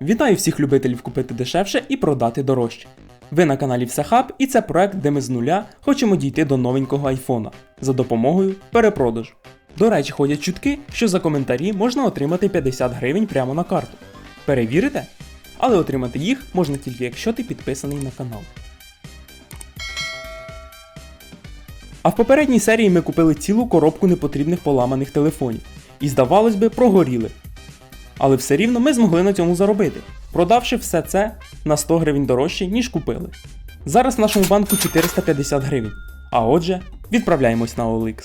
Вітаю всіх любителів купити дешевше і продати дорожче. Ви на каналі Всехаб і це проект, де ми з нуля хочемо дійти до новенького айфона за допомогою перепродажу. До речі, ходять чутки, що за коментарі можна отримати 50 гривень прямо на карту. Перевірите? Але отримати їх можна тільки якщо ти підписаний на канал. А в попередній серії ми купили цілу коробку непотрібних поламаних телефонів. І здавалось би, прогоріли. Але все рівно ми змогли на цьому заробити, продавши все це на 100 гривень дорожче, ніж купили. Зараз в нашому банку 450 гривень. А отже, відправляємось на OLX.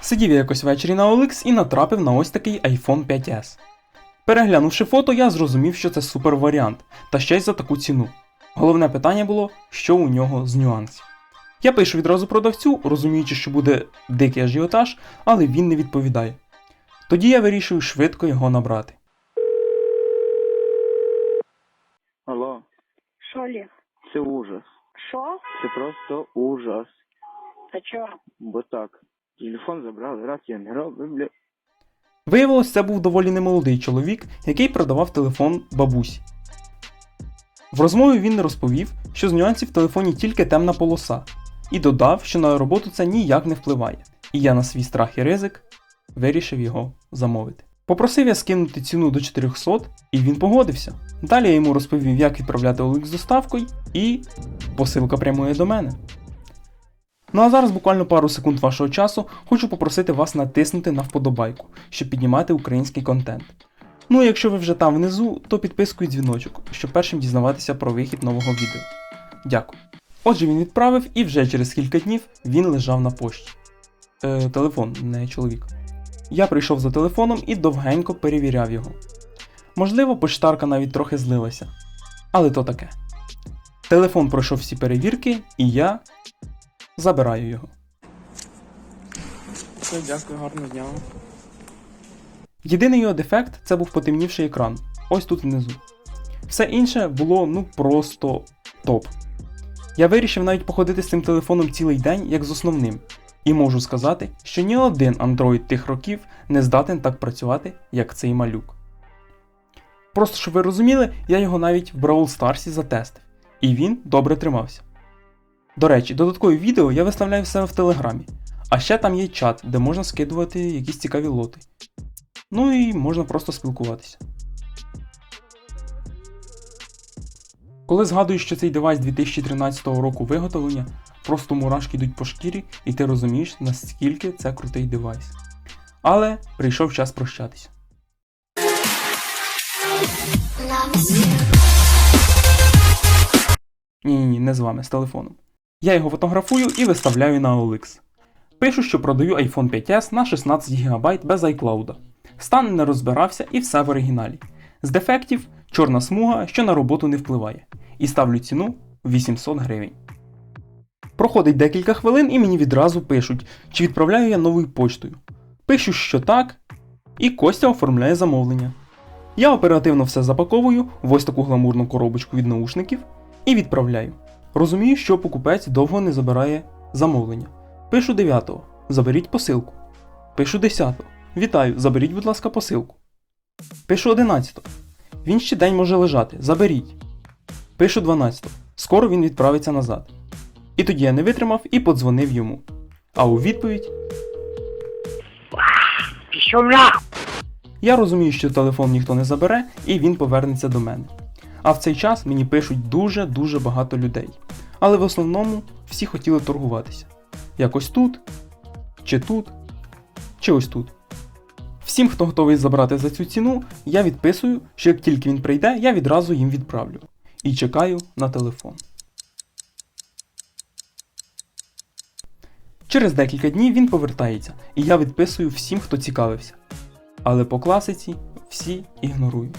Сидів я якось ввечері на OLX і натрапив на ось такий iPhone 5S. Переглянувши фото, я зрозумів, що це супер варіант, та ще й за таку ціну. Головне питання було, що у нього з нюансів. Я пишу відразу продавцю, розуміючи, що буде дикий ажіотаж, але він не відповідає. Тоді я вирішую швидко його набрати. Алло, Що, Олег? це ужас. Що? Це просто ужас. А чого? Бо так. Телефон забрали, раз я не робив, бля. Виявилось, це був доволі немолодий чоловік, який продавав телефон бабусі. В розмові він розповів, що з нюансів в телефоні тільки темна полоса, і додав, що на роботу це ніяк не впливає. І я на свій страх і ризик вирішив його замовити. Попросив я скинути ціну до 400, і він погодився. Далі я йому розповів, як відправляти OLX з доставкою, і посилка прямує до мене. Ну а зараз буквально пару секунд вашого часу хочу попросити вас натиснути на вподобайку, щоб піднімати український контент. Ну і якщо ви вже там внизу, то підписку і дзвіночок, щоб першим дізнаватися про вихід нового відео. Дякую. Отже, він відправив, і вже через кілька днів він лежав на пошті. Е, телефон, не чоловік. Я прийшов за телефоном і довгенько перевіряв його. Можливо, поштарка навіть трохи злилася. Але то таке. Телефон пройшов всі перевірки, і я забираю його. Все, дякую, гарного дня. Єдиний його дефект це був потемнівший екран. Ось тут внизу. Все інше було ну просто топ. Я вирішив навіть походити з цим телефоном цілий день, як з основним. І можу сказати, що ні один Android тих років не здатен так працювати, як цей малюк. Просто щоб ви розуміли, я його навіть в Brawl Stars затестив, і він добре тримався. До речі, додаткові відео я виставляю в себе в Телеграмі, а ще там є чат, де можна скидувати якісь цікаві лоти. Ну і можна просто спілкуватися. Коли згадую, що цей девайс 2013 року виготовлення, просто мурашки йдуть по шкірі, і ти розумієш, наскільки це крутий девайс. Але прийшов час прощатися. Ні, ні, не з вами, з телефоном. Я його фотографую і виставляю на OLX. Пишу, що продаю iPhone 5S на 16 ГБ без iCloud. Стан не розбирався і все в оригіналі. З дефектів чорна смуга, що на роботу не впливає. І ставлю ціну 800 гривень. Проходить декілька хвилин і мені відразу пишуть, чи відправляю я новою почтою. Пишу, що так, і Костя оформляє замовлення. Я оперативно все запаковую в ось таку гламурну коробочку від наушників і відправляю. Розумію, що покупець довго не забирає замовлення. Пишу 9-го, заберіть посилку. Пишу 10-го, вітаю, заберіть, будь ласка, посилку. Пишу 11-го, він ще день може лежати, заберіть. Пишу 12-го, скоро він відправиться назад. І тоді я не витримав і подзвонив йому. А у відповідь Пішов! Я розумію, що телефон ніхто не забере, і він повернеться до мене. А в цей час мені пишуть дуже-дуже багато людей. Але в основному всі хотіли торгуватися. Якось тут, чи тут, чи ось тут. Всім, хто готовий забрати за цю ціну, я відписую, що як тільки він прийде, я відразу їм відправлю. І чекаю на телефон. Через декілька днів він повертається, і я відписую всім, хто цікавився. Але по класиці всі ігнорують.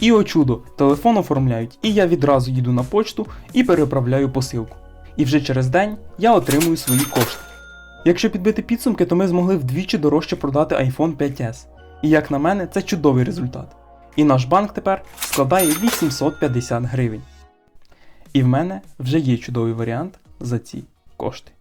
І о чудо, телефон оформляють, і я відразу їду на почту і переправляю посилку. І вже через день я отримую свої кошти. Якщо підбити підсумки, то ми змогли вдвічі дорожче продати iPhone 5S. І як на мене, це чудовий результат. І наш банк тепер складає 850 гривень. І в мене вже є чудовий варіант, за ці кошти.